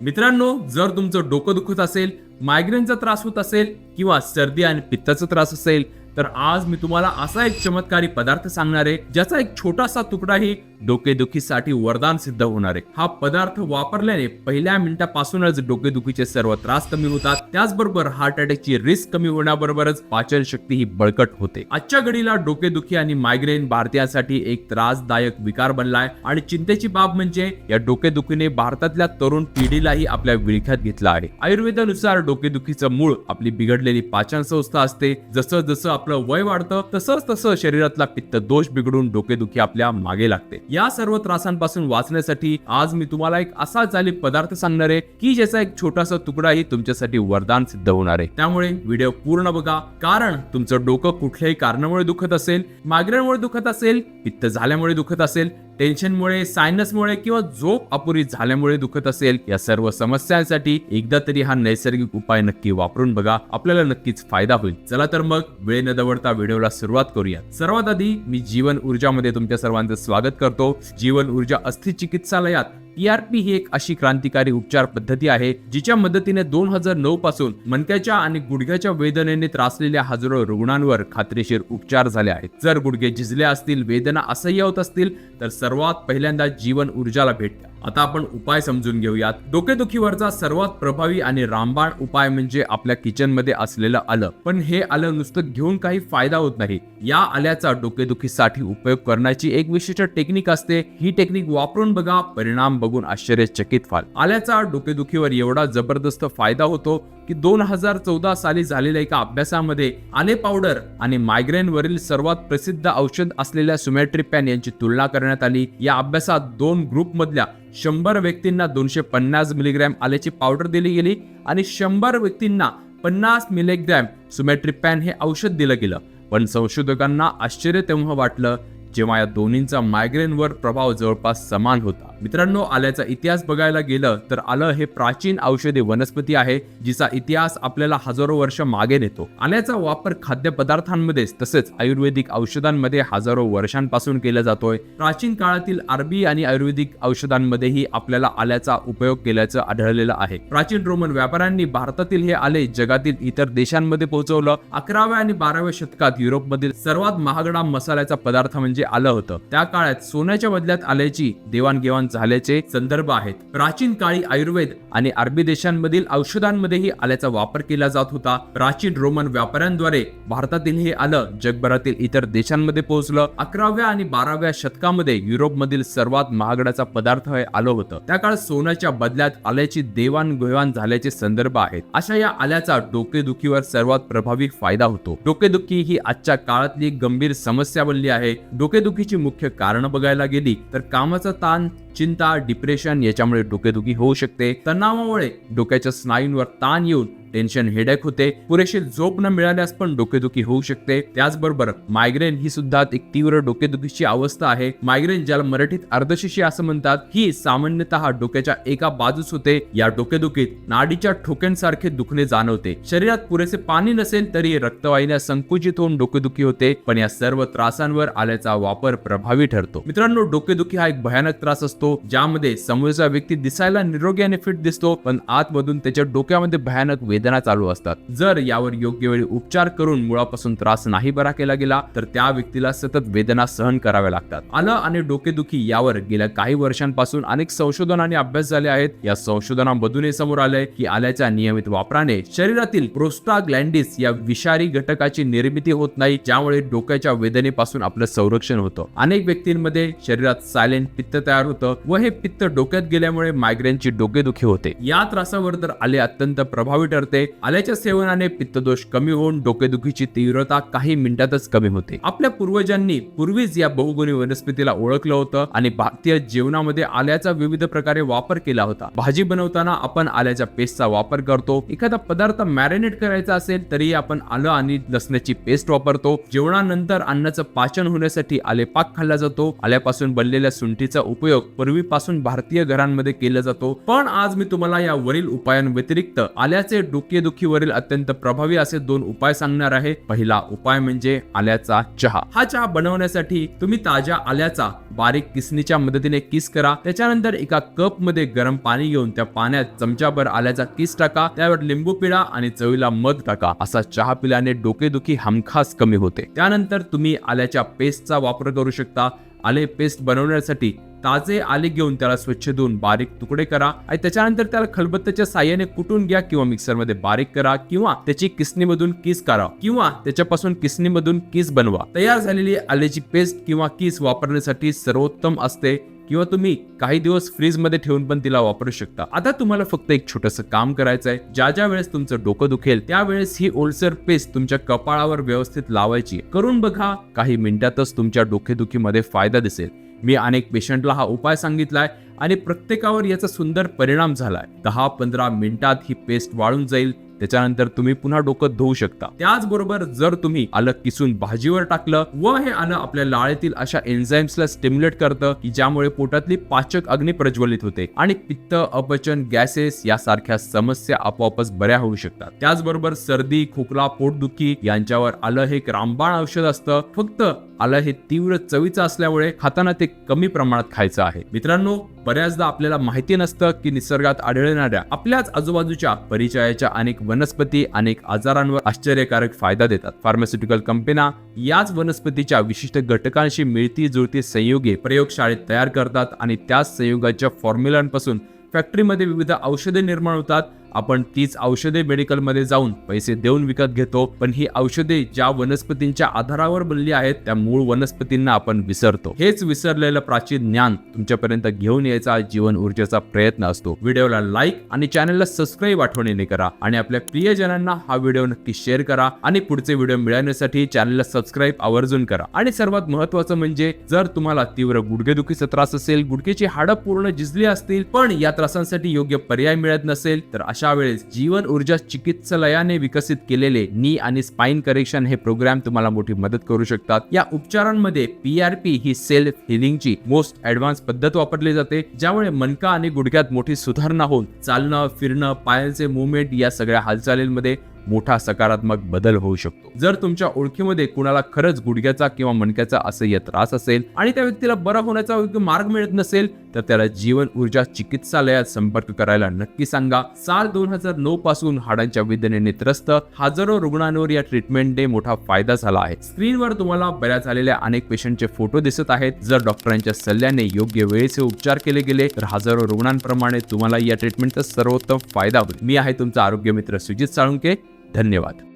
मित्रांनो जर तुमचं डोकं दुखत असेल मायग्रेनचा त्रास होत असेल किंवा सर्दी आणि पित्ताचा त्रास असेल तर आज मी तुम्हाला असा एक चमत्कारी पदार्थ सांगणार आहे ज्याचा एक छोटासा तुकडाही डोकेदुखीसाठी वरदान सिद्ध होणार आहे. हा पदार्थ वापरल्याने पहिल्या मिनिटापासूनच डोकेदुखीचे सर्व त्रास कमी होतात. त्याचबरोबर हार्ट अटॅकची रिस्क कमी होण्याबरोबरच पाचन शक्ती ही बळकट होते. आजच्या घडीला डोकेदुखी आणि मायग्रेन भारतीयांसाठी एक त्रासदायक विकार बनलाय. आणि चिंतेची बाब म्हणजे या डोकेदुखीने भारतातल्या तरुण पिढीलाही आपल्या विळख्यात घेतला आहे. आयुर्वेदानुसार डोकेदुखीचं मूळ आपली बिघडलेली पाचन संस्था असते. जसं जसं आपलं वय वाढतं तसंच तसं शरीरातला पित्त दोष बिघडून डोकेदुखी आपल्या मागे लागते. या सर्व त्रासांपासून वाचण्यासाठी आज मी तुम्हाला एक असा चालिक पदार्थ सांगणार आहे की ज्याचा एक छोटासा तुकडाही तुमच्यासाठी वरदान सिद्ध होणार आहे. त्यामुळे व्हिडिओ पूर्ण बघा. कारण तुमचं डोकं कुठल्याही कारणामुळे दुखत असेल मायग्रेनमुळे दुखत असेल पित्त झाल्यामुळे दुखत असेल टेन्शनमुळे सायनसमुळे किंवा झोप अपुरी झाल्यामुळे दुखत असेल या सर्व समस्यांसाठी एकदा तरी हा नैसर्गिक उपाय नक्की वापरून बघा. आपल्याला नक्कीच फायदा होईल. चला तर मग वेळ न दवडता व्हिडिओला सुरुवात करूया. सर्वात आधी मी जीवन ऊर्जामध्ये तुमच्या सर्वांचं स्वागत करतो. जीवन ऊर्जा अस्थि चिकित्सालयात टी आर पी ही एक अशी क्रांतिकारी उपचार पद्धती आहे जिच्या मदतीने दोन हजार नऊ पासून मणक्याच्या आणि गुडघ्याच्या वेदनेने त्रासलेल्या हजारो रुग्णांवर खात्रीशीर उपचार झाले आहेत. जर गुडघे झिजले असतील वेदना असह्य होत असतील तर सर्वात पहिल्यांदा जीवन ऊर्जाला भेट द्या. आता आपण उपाय समजून घेऊयात. डोकेदुखीवरचा सर्वात प्रभावी आणि रामबाण उपाय म्हणजे आपल्या किचनमध्ये असलेलं आलं. पण हे आलं नुसतं घेऊन काही फायदा होत नाही. या आल्याचा डोकेदुखीसाठी उपयोग करण्याची एक विशिष्ट टेक्निक असते. ही टेक्निक वापरून बघा परिणाम बघून आश्चर्यचकित व्हाल. आल्याचा डोकेदुखीवर एवढा जबरदस्त फायदा होतो की दोन हजार चौदा साली झालेल्या एका अभ्यासामध्ये आले पावडर आणि मायग्रेनवरील सर्वात प्रसिद्ध औषध असलेल्या सुमॅट्रिपॅन यांची तुलना करण्यात आली. या अभ्यासात दोन ग्रुपमधल्या शंभर व्यक्तींना दोनशे पन्नास मिलीग्रॅम आल्याची पावडर दिली गेली आणि शंभर व्यक्तींना पन्नास मिलीग्रॅम सुमॅट्रिपॅन हे औषध दिलं गेलं. पण संशोधकांना आश्चर्य तेव्हा वाटलं जेव्हा या दोन्हींचा मायग्रेनवर प्रभाव जवळपास समान होता. मित्रांनो आल्याचा इतिहास बघायला गेलं तर आलं हे प्राचीन औषधी वनस्पती आहे जिचा इतिहास आपल्याला हजारो वर्ष मागे नेतो. आल्याचा वापर खाद्यपदार्थांमध्येच तसेच आयुर्वेदिक औषधांमध्ये हजारो वर्षांपासून केला जातोय. प्राचीन काळातील अरबी आणि आयुर्वेदिक औषधांमध्येही आपल्याला आल्याचा उपयोग केल्याचं आढळलेलं आहे. प्राचीन रोमन व्यापाऱ्यांनी भारतातील हे आले जगातील इतर देशांमध्ये पोहोचवलं. अकराव्या आणि बाराव्या शतकात युरोपमधील सर्वात महागडा मसाल्याचा पदार्थ म्हणजे आलं होतं. त्या काळात सोन्याच्या बदल्यात आल्याची देवाणघेवाण झाल्याचे संदर्भ आहेत. प्राचीन काळी आयुर्वेद आणि अरबी देशांमधील औषधांमध्येही आल्याचा वापर केला जात होता. प्राचीन रोमन व्यापाऱ्यांद्वारे भारतातील हे आलं जगभरातील इतर देशांमध्ये पोहोचलं. अकराव्या आणि बाराव्या शतकामध्ये युरोपमधील सर्वात महागड्याचा पदार्थ हे आलं होतं. त्या काळात सोन्याच्या बदल्यात आल्याची देवाणघेवाण झाल्याचे संदर्भ आहेत. अशा या आल्याचा डोकेदुखीवर सर्वात प्रभावी फायदा होतो. डोकेदुखी ही आजच्या काळातली गंभीर समस्या बनली आहे. डोकेदुखीची मुख्य कारण बघायला गेली तर कामाचा ताण चिंता डिप्रेशन याच्यामुळे डोकेदुखी होऊ शकते. तणावामुळे डोक्याच्या स्नायूंवर ताण येऊन टेन्शन हेडेक होते. पुरेशी झोप न मिळाल्यास पण डोकेदुखी होऊ शकते. त्याचबरोबर मायग्रेन ही सुद्धा एक तीव्र डोकेदुखीची अवस्था आहे. मायग्रेन ज्याला मराठीत अर्धशिशी असं म्हणतात ही सामान्यतः डोक्याच्या एका बाजूस होते. या डोकेदुखीत नाडीच्या ठोक्यांसारखे दुखणे जाणवते. शरीरात पुरेसे पाणी नसेल तरी रक्तवाहिन्या संकुचित होऊन डोकेदुखी होते पण या सर्व त्रासांवर आल्याचा वापर प्रभावी ठरतो. मित्रांनो डोकेदुखी हा एक भयानक त्रास असतो ज्यामध्ये समोरचा व्यक्ती दिसायला निरोगी आणि फिट दिसतो पण आतमधून त्याच्या डोक्यामध्ये भयानक वेदना वेदना चालू असतात. जर यावर योग्य वेळी उपचार करून मुळापासून त्रास नाही बरा केला गेला तर त्या व्यक्तीला सतत वेदना सहन कराव्या लागतात. आलं आणि डोकेदुखी यावर गेल्या काही वर्षांपासून अनेक संशोधन आणि अभ्यास झाले आहेत. या संशोधनामधून हे समोर आलंय की आल्याच्या नियमित वापराने शरीरातील प्रोस्टाग्लँडिस या विषारी घटकाची निर्मिती होत नाही ज्यामुळे डोक्याच्या वेदनेपासून आपलं संरक्षण होतं. अनेक व्यक्तींमध्ये शरीरात सायलेंट पित्त तयार होतं व हे पित्त डोक्यात गेल्यामुळे मायग्रेनची डोकेदुखी होते. या त्रासावर तर आले अत्यंत प्रभावी ठरते. आल्याच्या सेवनाने पित्तदोष कमी होऊन डोकेदुखीची तीव्रता काही मिनिटातच कमी होते. आपल्या पूर्वजांनी पूर्वीच या बहुगुणी वनस्पतीला ओळखलं होतं आणि भारतीय जेवणामध्ये आल्याचा विविध प्रकारे वापर केला होता. भाजी बनवताना आपण आल्याच्या पेस्टचा वापर करतो. एखादा पदार्थ मॅरिनेट करायचा असेल तरी आपण आलं आणि लसणाची पेस्ट वापरतो. जेवणानंतर अन्नाचं पाचन होण्यासाठी आले पाक खाल्ला जातो. आल्यापासून बनलेल्या सुंठीचा उपयोग पूर्वीपासून भारतीय घरांमध्ये केला जातो. पण आज मी तुम्हाला या वरील उपायांव्यतिरिक्त आल्याचे डोकेदुखीवरील अत्यंत प्रभावी असे दोन उपाय सांगणार आहे. पहिला उपाय म्हणजे आल्याचा चहा. हा चहा बनवण्यासाठी तुम्ही ताज्या आल्याचा बारीक किसनीच्या मदतीने किस करा. त्याच्यानंतर एका कपमध्ये गरम पाणी घेऊन त्या पाण्यात चमचाभर आल्याचा किस टाका. त्यावर लिंबू पिळा आणि चवीला मध टाका. असा चहा पिल्याने डोकेदुखी हमखास कमी होते. त्यानंतर तुम्ही आल्याच्या पेस्टचा वापर करू शकता. आले पेस्ट बनवण्यासाठी ताजे आले घेऊन त्याला स्वच्छ धुवून बारीक तुकडे करा. आणि त्याच्यानंतर त्याला खलबत्त्याच्या साह्याने कुटून घ्या किंवा मिक्सरमध्ये बारीक करा किंवा त्याची किसनीमधून किस करा किंवा त्याच्यापासून किसनीमधून किस बनवा. तयार झालेली आल्याची पेस्ट किंवा किस वापरण्यासाठी सर्वोत्तम असते किंवा तुम्ही काही दिवस फ्रीजमध्ये ठेवून पण तिला वापरू शकता. आता तुम्हाला फक्त एक छोटस काम करायचं आहे. ज्या ज्या वेळेस तुमचं डोकं दुखेल त्यावेळेस ही ओलसर पेस्ट तुमच्या कपाळावर व्यवस्थित लावायची करून बघा काही मिनिटातच तुमच्या डोकेदुखीमध्ये फायदा दिसेल. मी अनेक पेशंटला हा उपाय सांगितलाय आणि प्रत्येकावर याचा सुंदर परिणाम झालाय. दहा पंधरा मिनिटात ही पेस्ट वाळून जाईल त्याच्यानंतर तुम्ही पुन्हा डोकं धुवू शकता. त्याचबरोबर जर तुम्ही आलं किसून भाजीवर टाकलं व हे आलं आपल्या लाळेतील अशा एन्झाईम्सला स्टिम्युलेट करतं की ज्यामुळे पोटातली पाचक अग्नी प्रज्वलित होते आणि पित्त अपचन गॅसेस यासारख्या समस्या आपोआपच बऱ्या होऊ शकतात. त्याचबरोबर सर्दी खोकला पोटदुखी यांच्यावर आलं हे एक रामबाण औषध असतं. फक्त आलं हे तीव्र चवीचं असल्यामुळे खाताना ते कमी प्रमाणात खायचं आहे. मित्रांनो बऱ्याचदा आपल्याला माहिती नसतं की निसर्गात आढळणाऱ्या आपल्याच आजूबाजूच्या परिचयाच्या अनेक वनस्पती अनेक आजारांवर आश्चर्यकारक फायदा देतात. फार्मास्युटिकल कंपन्या याच वनस्पतीच्या विशिष्ट घटकांशी मिळती जुळती संयुगे प्रयोगशाळेत तयार करतात आणि त्याच संयुगाच्या फॉर्म्युलांपासून फॅक्टरीमध्ये विविध औषधे निर्माण होतात. आपण तीच औषधे मेडिकलमध्ये जाऊन पैसे देऊन विकत घेतो. पण ही औषधे ज्या वनस्पतींच्या आधारावर बनली आहेत त्या मूळ वनस्पतींना आपण विसरतो. हेच विसरलेलं प्राचीन ज्ञान तुमच्यापर्यंत घेऊन यायचा जीवन ऊर्जेचा प्रयत्न असतो. व्हिडिओला लाईक आणि चॅनलला सबस्क्राईब आठवणीने करा आणि आपल्या प्रियजनांना हा व्हिडिओ नक्की शेअर करा आणि पुढचे व्हिडिओ मिळवण्यासाठी चॅनलला सबस्क्राईब आवर्जून करा. आणि सर्वात महत्वाचं म्हणजे जर तुम्हाला तीव्र गुडघेदुखीचा त्रास असेल गुडघेची हाडं पूर्ण जिजली असतील पण या त्रासांसाठी योग्य पर्याय मिळत नसेल तर अशा वेळेस जीवन ऊर्जा चिकित्सालयाने विकसित केलेले नी आणि स्पाइन करेक्शन हे प्रोग्राम तुम्हाला मोठी मदत करू शकतात. या उपचारांमध्ये पीआरपी ही सेल्फ हिलिंगची मोस्ट ऍडव्हान्स पद्धत वापरली जाते ज्यामुळे मनका आणि गुडघ्यात मोठी सुधारणा होऊन चालणं फिरणं पायांचे मुवमेंट या सगळ्या हालचालींमध्ये मोठा सकारात्मक बदल होऊ शकतो. जर तुमच्या ओळखीमध्ये कुणाला खरंच गुडघ्याचा किंवा मणक्याचा असह्य त्रास असेल आणि त्या व्यक्तीला बरा होण्याचा मार्ग मिळत नसेल तर त्याला जीवन ऊर्जा चिकित्सालयात संपर्क करायला नक्की सांगा. साल दोन हजार नऊ पासून हाडांच्या वेदनेने त्रस्त हजारो रुग्णांवर या ट्रीटमेंटने मोठा फायदा झाला आहे. स्क्रीनवर तुम्हाला बऱ्या झालेल्या अनेक पेशंटचे फोटो दिसत आहेत. जर डॉक्टरांच्या सल्ल्याने योग्य वेळेचे उपचार केले गेले तर हजारो रुग्णांप्रमाणे तुम्हाला या ट्रीटमेंटचा सर्वोत्तम फायदा होईल. मी आहे तुमचा आरोग्य मित्र सुजित साळुंके. धन्यवाद.